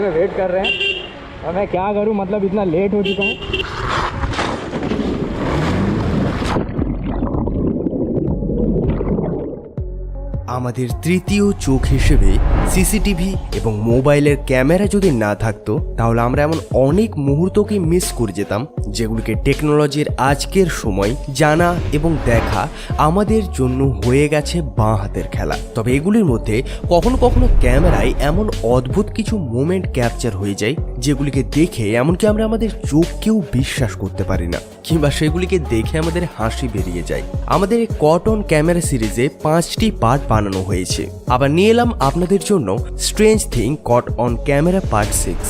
में वेट कर रहे हैं। और मैं क्या करूँ? मतलब इतना लेट हो चुका हूँ। আমাদের তৃতীয় চোখ হিসেবে সিসিটিভি এবং মোবাইলের ক্যামেরা যদি না থাকতো, তাহলে আমরা এমন অনেক মুহূর্তকে মিস করে যেতাম, যেগুলিকে টেকনোলজির আজকের সময় জানা এবং দেখা আমাদের জন্য হয়ে গেছে বাঁ হাতের খেলা। তবে এগুলির মধ্যে কখনো কখনো ক্যামেরায় এমন অদ্ভুত কিছু মোমেন্ট ক্যাপচার হয়ে যায় যেগুলিকে দেখে এমনকি আমরা আমাদের চোখকেও বিশ্বাস করতে পারি না, কিংবা সেগুলিকে দেখে আমাদের হাসি বেরিয়ে যায়। আমাদের এই কটন ক্যামেরা সিরিজে পাঁচটি পার্ট বানানো হয়েছে। আবার নিয়ে এলাম আপনাদের জন্য strange thing caught on camera part six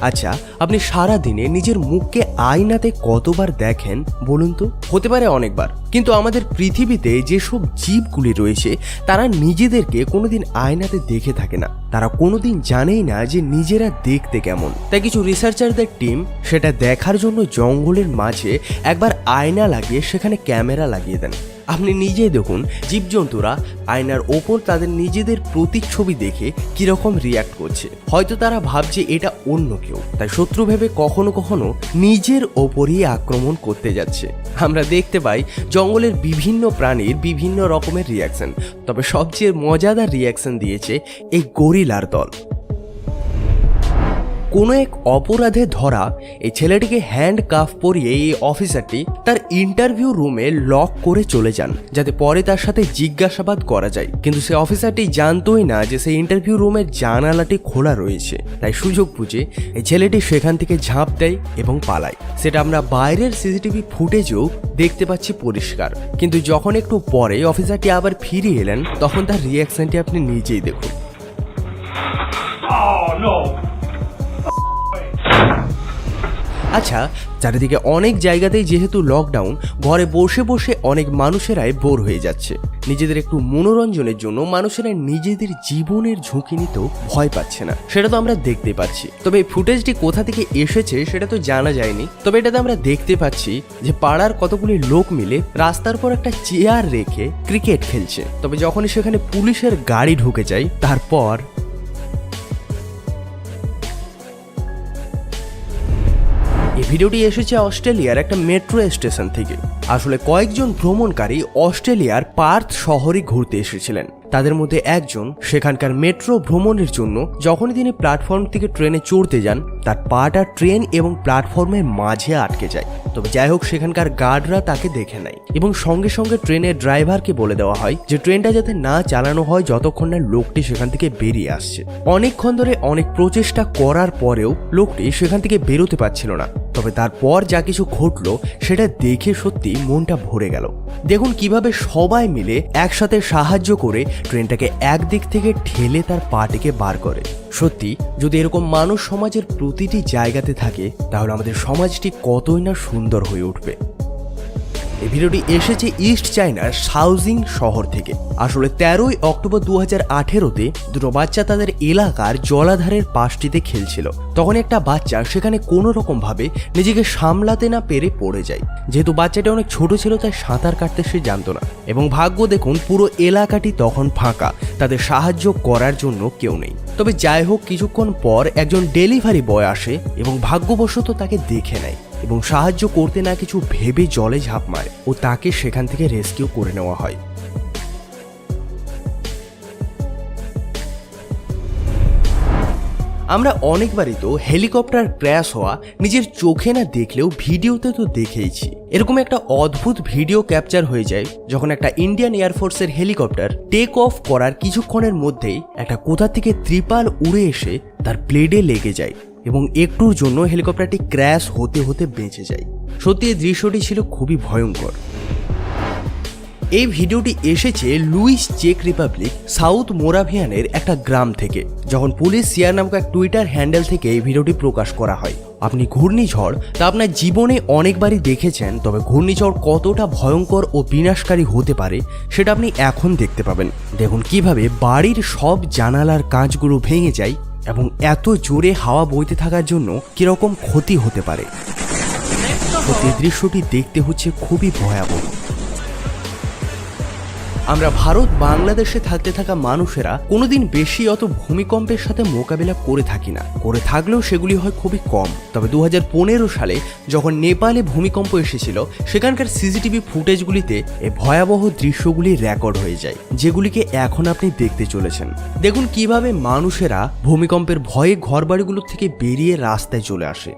আচ্ছা আপনি সারা দিনে নিজের মুখকে আয়নাতে কতবার দেখেন বলুন তো? হতে পারে অনেকবার। কিন্তু আমাদের পৃথিবীতে যেসব জীবগুলি রয়েছে, তারা নিজেদেরকে কোনোদিন আয়নাতে দেখে থাকে না। তারা কোনোদিন জানেই না যে নিজেরা দেখতে কেমন। তাই কিছু রিসার্চারদের টিম সেটা দেখার জন্য জঙ্গলের মাঝে একবার আয়না লাগিয়ে সেখানে ক্যামেরা লাগিয়ে দেন। আপনি নিজেই দেখুন, জীবজন্তুরা আয়নার ওপর তাদের নিজেদের প্রতিচ্ছবি দেখে কীরকম রিয়াক্ট করছে। হয়তো তারা ভাবছে এটা অন্য কেউ, তাই শত্রু ভেবে কখনো কখনো নিজের ওপরই আক্রমণ করতে যাচ্ছে। আমরা দেখতে পাই জঙ্গলের বিভিন্ন প্রাণীর বিভিন্ন রকমের রিয়াকশন তবে সবচেয়ে মজাদার রিয়াকশন দিয়েছে এই গরিলার দল। কোনো এক অপরাধে ধরা এই ছেলেটিকে হ্যান্ড কাফ পরিয়ে এই অফিসারটি তার ইন্টারভিউ রুমে লক করে চলে যান, যাতে পরে তার সাথে জিজ্ঞাসাবাদ করা যায়। কিন্তু সে অফিসারটি জানতোই না যে সেই ইন্টারভিউ রুমের জানালাটি খোলা রয়েছে। তাই সুযোগ বুঝে এই ছেলেটি সেখান থেকে ঝাঁপ দেয় এবং পালায়। সেটা আমরা বাইরের সিসিটিভি ফুটেজেও দেখতে পাচ্ছি পরিষ্কার। কিন্তু যখন একটু পরে অফিসারটি আবার ফিরে এলেন, তখন তার রিয়াকশনটি আপনি নিজেই দেখুন। Oh no! আচ্ছা চারিদিকে অনেক জায়গাতেই যেহেতু লকডাউন ঘরে বসে বসে অনেক মানুষেরাই বোর হয়ে যাচ্ছে। নিজেদের একটু মনোরঞ্জনের জন্য মানুষেরা নিজেদের জীবনের ঝুঁকি নিতেও ভয় পাচ্ছে না। সেটা তো আমরা দেখতে পাচ্ছি। তবে এই ফুটেজটি কোথা থেকে এসেছে সেটা তো জানা যায়নি। তবে এটাতে আমরা দেখতে পাচ্ছি যে পাড়ার কতগুলি লোক মিলে রাস্তার পর একটা চেয়ার রেখে ক্রিকেট খেলছে। তবে যখনই সেখানে পুলিশের গাড়ি ঢুকে যায়, তারপর ভিডিওটি এসেছে অস্ট্রেলিয়ার একটা মেট্রো স্টেশন থেকে। আসলে কয়েকজন ভ্রমণকারী অস্ট্রেলিয়ার পার্থ শহরে ঘুরতে এসেছিলেন। তাদের মধ্যে একজন সেখানকার মেট্রো ভ্রমণের জন্য যখনই তিনি প্ল্যাটফর্ম থেকে ট্রেনে চড়তে যান, তার পাটা ট্রেন এবং প্ল্যাটফর্মের মাঝে আটকে যায়। তবে যাই হোক, সেখানকার গার্ডরা তাকে দেখে নেয় এবং সঙ্গে সঙ্গে ট্রেনের ড্রাইভারকে বলে দেওয়া হয় যে ট্রেনটা যাতে না চালানো হয় যতক্ষণ না লোকটি সেখান থেকে বেরিয়ে আসছে। অনেকক্ষণ ধরে অনেক প্রচেষ্টা করার পরেও লোকটি সেখান থেকে বেরোতে পারছিল না। তবে তারপর যা কিছু ঘটল, সেটা দেখে সত্যি মনটা ভরে গেল। দেখুন কীভাবে সবাই মিলে একসাথে সাহায্য করে ট্রেনটাকে একদিক থেকে ঠেলে তার পাটিকে বার করে। সত্যি, যদি এরকম মানুষ সমাজের প্রতিটি জায়গাতে থাকে, তাহলে আমাদের সমাজটি কতই না সুন্দর হয়ে উঠবে। এই ভিডিওটি এসেছে ইস্ট চায়নার সাউজিং শহর থেকে। আসলে তেরোই অক্টোবর দু হাজার আঠেরোতে দুটো বাচ্চা তাদের এলাকার জলাধারের পাশটিতে খেলছিল। তখন একটা বাচ্চা সেখানে কোনো রকম ভাবে নিজেকে সামলাতে না পেরে পড়ে যায়। যেহেতু বাচ্চাটা অনেক ছোট ছিল, তাই সাঁতার কাটতে সে জানতো না। এবং ভাগ্য দেখুন, পুরো এলাকাটি তখন ফাঁকা। তাদের সাহায্য করার জন্য কেউ নেই। তবে যাই হোক, কিছুক্ষণ পর একজন ডেলিভারি বয় আসে এবং ভাগ্যবশত তাকে দেখে নেয়। এবং সাহায্য করতে না কিছু ভেবে জলে ঝাঁপ মারে ও তাকে সেখান থেকে রেস্কিউ করে নেওয়া হয়। আমরা অনেকবারই তো হেলিকপ্টার ক্র্যাশ হওয়া নিজের চোখে না দেখলেও ভিডিওতে তো দেখেইছি। এরকম একটা অদ্ভুত ভিডিও ক্যাপচার হয়ে যায় যখন একটা ইন্ডিয়ান এয়ারফোর্সের হেলিকপ্টার টেক অফ করার কিছুক্ষণের মধ্যেই একটা কোথা থেকে ত্রিপাল উড়ে এসে তার প্লেডে লেগে যায়। এবং একটুর জন্য হেলিকপ্টারটি ক্র্যাশ হতে হতে বেঁচে যায়। সত্যি, এই দৃশ্যটি ছিল খুবই ভয়ঙ্কর। এই ভিডিওটি এসেছে লুইস চেক রিপাবলিক সাউথ মোরাভিয়ানের একটা গ্রাম থেকে, যখন পুলিশ সিয়ার নামক এক টুইটার হ্যান্ডেল থেকে এই ভিডিওটি প্রকাশ করা হয়। আপনি ঘূর্ণিঝড় তা আপনার জীবনে অনেকবারই দেখেছেন, তবে ঘূর্ণিঝড় কতটা ভয়ঙ্কর ও বিনাশকারী হতে পারে, সেটা আপনি এখন দেখতে পাবেন। দেখুন কীভাবে বাড়ির সব জানালার কাঁচগুলো ভেঙে যায় এবং এত জোরে হাওয়া বইতে থাকার জন্য কীরকম ক্ষতি হতে পারে। দৃশ্যটি দেখতে হচ্ছে খুবই ভয়াবহ। আমরা ভারত, বাংলাদেশে থাকতে থাকা মানুষেরা কোনোদিন বেশি অত ভূমিকম্পের সাথে মোকাবিলা করে থাকি না। করে থাকলেও সেগুলি হয় খুবই কম। তবে দু হাজার পনেরো সালে যখন নেপালে ভূমিকম্প এসেছিল, সেখানকার সিসিটিভি ফুটেজগুলিতে এই ভয়াবহ দৃশ্যগুলি রেকর্ড হয়ে যায়, যেগুলিকে এখন আপনি দেখতে চলেছেন। দেখুন কীভাবে মানুষেরা ভূমিকম্পের ভয়ে ঘরবাড়িগুলো থেকে বেরিয়ে রাস্তায় চলে আসে।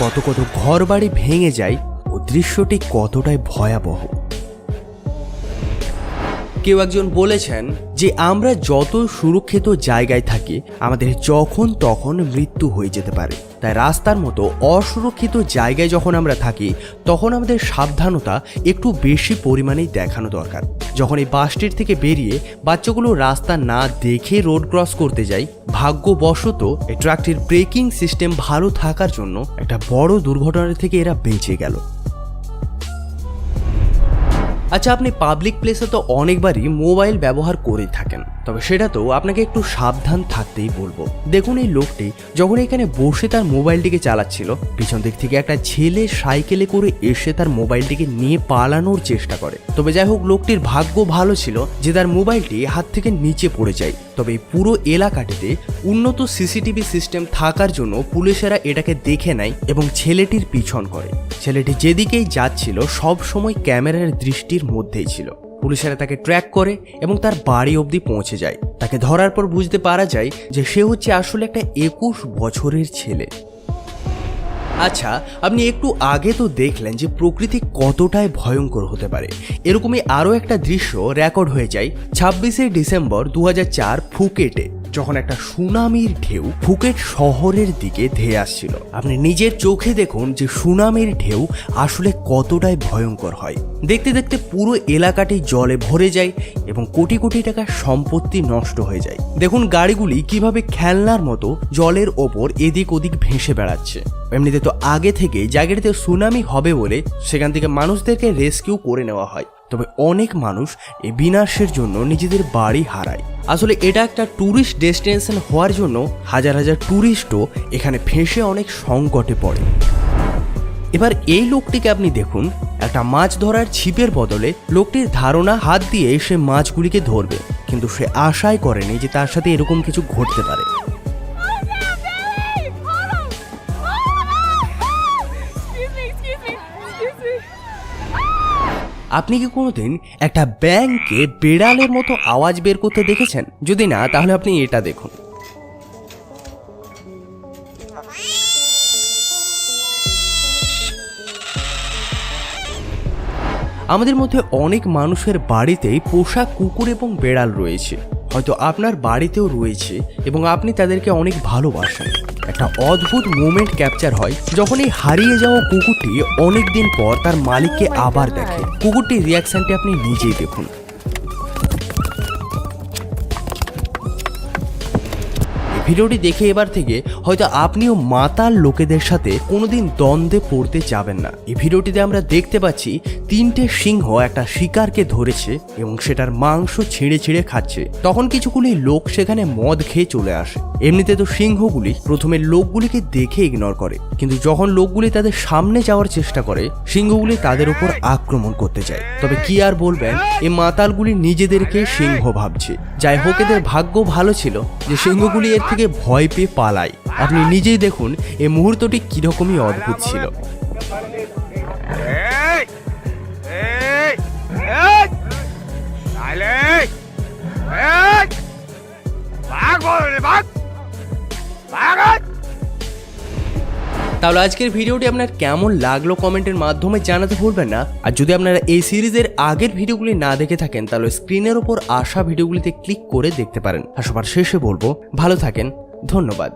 কত কত ঘর বাড়ি ভেঙে যায় ও দৃশ্যটি কতটাই ভয়াবহ। কেউ একজন বলেছেন যে আমরা যত সুরক্ষিত জায়গায় থাকি, আমাদের যখন তখন মৃত্যু হয়ে যেতে পারে। তাই রাস্তার মতো অসুরক্ষিত জায়গায় যখন আমরা থাকি, তখন আমাদের সাবধানতা একটু বেশি পরিমাণেই দেখানো দরকার। যখন এই বাসটির থেকে বেরিয়ে বাচ্চাগুলো রাস্তা না দেখে রোড ক্রস করতে যাই, ভাগ্যবশত এই ট্রাকটির ব্রেকিং সিস্টেম ভালো থাকার জন্য একটা বড় দুর্ঘটনা থেকে এরা বেঁচে গেল। আচ্ছা আপনি পাবলিক প্লেসে তো অনেকবারই মোবাইল ব্যবহার করে থাকেন। তবে সেটা তো আপনাকে একটু সাবধান থাকতেই বলব। দেখুন এই লোকটি যখন এখানে বসে তার মোবাইলটিকে চালাচ্ছিল, পিছন দিক থেকে একটা ছেলে সাইকেলে করে এসে তার মোবাইলটিকে নিয়ে পালানোর চেষ্টা করে। তবে যাই হোক, লোকটির ভাগ্য ভালো ছিল যে তার মোবাইলটি হাত থেকে নিচে পড়ে যায়। তবে এই পুরো এলাকাটিতে উন্নত সিসিটিভি সিস্টেম থাকার জন্য পুলিশেরা এটাকে দেখে নেয় এবং ছেলেটির পিছন করে। ছেলেটি যেদিকেই যাচ্ছিল, সব সময় ক্যামেরার দৃষ্টির মধ্যেই ছিল। পুলিশেরা তাকে ট্র্যাক করে এবং তার বাড়ি অবধি পৌঁছে যায়। তাকে ধরার পর বুঝতে পারা যায় যে সে হচ্ছে আসলে একটা একুশ বছরের ছেলে। আচ্ছা আপনি একটু আগে তো দেখলেন যে প্রকৃতি কতটাই ভয়ঙ্কর হতে পারে। এরকমই আরও একটা দৃশ্য রেকর্ড হয়ে যায়। ছাব্বিশে ডিসেম্বর দু হাজার চার ফুকেটে। যখন একটা সুনামির ঢেউ ফুকেট শহরের দিকে ধেয়ে আসছিল। আপনি নিজের চোখে দেখুন যে সুনামির ঢেউ আসলে কতটাই ভয়ঙ্কর হয়। দেখতে দেখতে পুরো এলাকাটি জলে ভরে যায় এবং কোটি কোটি টাকার সম্পত্তি নষ্ট হয়ে যায়। দেখুন গাড়িগুলি কীভাবে খেলনার মতো জলের ওপর এদিক ওদিক ভেসে বেড়াচ্ছে। এমনিতে তো আগে থেকে জায়গাটিতে সুনামি হবে বলে সেখান থেকে মানুষদেরকে রেস্কিউ করে নেওয়া হয়। তবে অনেক মানুষ এই বিনাশের জন্য নিজেদের বাড়ি হারায়। আসলে এটা একটা ট্যুরিস্ট ডেস্টিনেশন হওয়ার জন্য হাজার হাজার ট্যুরিস্টও এখানে ফেঁসে অনেক সংকটে পড়ে। এবার এই লোকটিকে আপনি দেখুন, একটা মাছ ধরার ছিপের বদলে লোকটির ধারণা হাত দিয়ে সে মাছগুলিকে ধরবে, কিন্তু সে আশাই করেনি যে তার সাথে এরকম কিছু ঘটতে পারে। আপনি কি কোনোদিন একটা ব্যাংকে বেড়ালের মতো আওয়াজ বের করতে দেখেছেন? যদি না, তাহলে আপনি এটা দেখুন। আমাদের মধ্যে অনেক মানুষের বাড়িতেই পোষা কুকুর এবং বেড়াল রয়েছে। হয়তো আপনার বাড়িতেও রয়েছে এবং আপনি তাদেরকে অনেক ভালোবাসেন। একটা অদ্ভুত মুমেন্ট ক্যাপচার হয় যখন এই হারিয়ে যাওয়া কুকুরটি অনেকদিন পর তার মালিককে আবার দেখে। কুকুরটির রিয়াকশনটি আপনি নিজেই দেখুন। ভিডিওটি দেখে এবার থেকে হয়তো আপনিও মাতাল লোকেদের সাথে কোনোদিন দ্বন্দ্বে পড়তে যাবেন না। এই ভিডিওটিতে আমরা দেখতে পাচ্ছি তিনটে সিংহ একটা শিকারকে ধরেছে এবং সেটার মাংস ছিঁড়ে ছিঁড়ে খাচ্ছে। তখন কিছুগুলি লোক সেখানে মদ খেয়ে চলে আসে। এমনিতে তো সিংহগুলি প্রথমে লোকগুলিকে দেখে ইগনোর করে। কিন্তু যখন লোকগুলি তাদের সামনে যাওয়ার চেষ্টা করে, সিংহগুলি তাদের উপর আক্রমণ করতে চায় তবে কি আর বলবেন এই মাতালগুলি নিজেদেরকে সিংহ ভাবছে। যাই হোক, এদের ভাগ্য ভালো ছিল যে সিংহগুলি এর থেকে ভয় পেয়ে পালাই আপনি নিজেই দেখুন এই মুহূর্তটি কিরকমই অদ্ভুত ছিল Hey! তাহলে আজকের ভিডিওটি আপনার কেমন লাগল কমেন্টের মাধ্যমে জানাতে ভুলবেন না। আর যদি আপনারা এই সিরিজের আগের ভিডিওগুলি না দেখে থাকেন, তাহলে স্ক্রিনের ওপর আসা ভিডিওগুলিতে ক্লিক করে দেখতে পারেন। আর সবার শেষে বলব, ভালো থাকেন, ধন্যবাদ।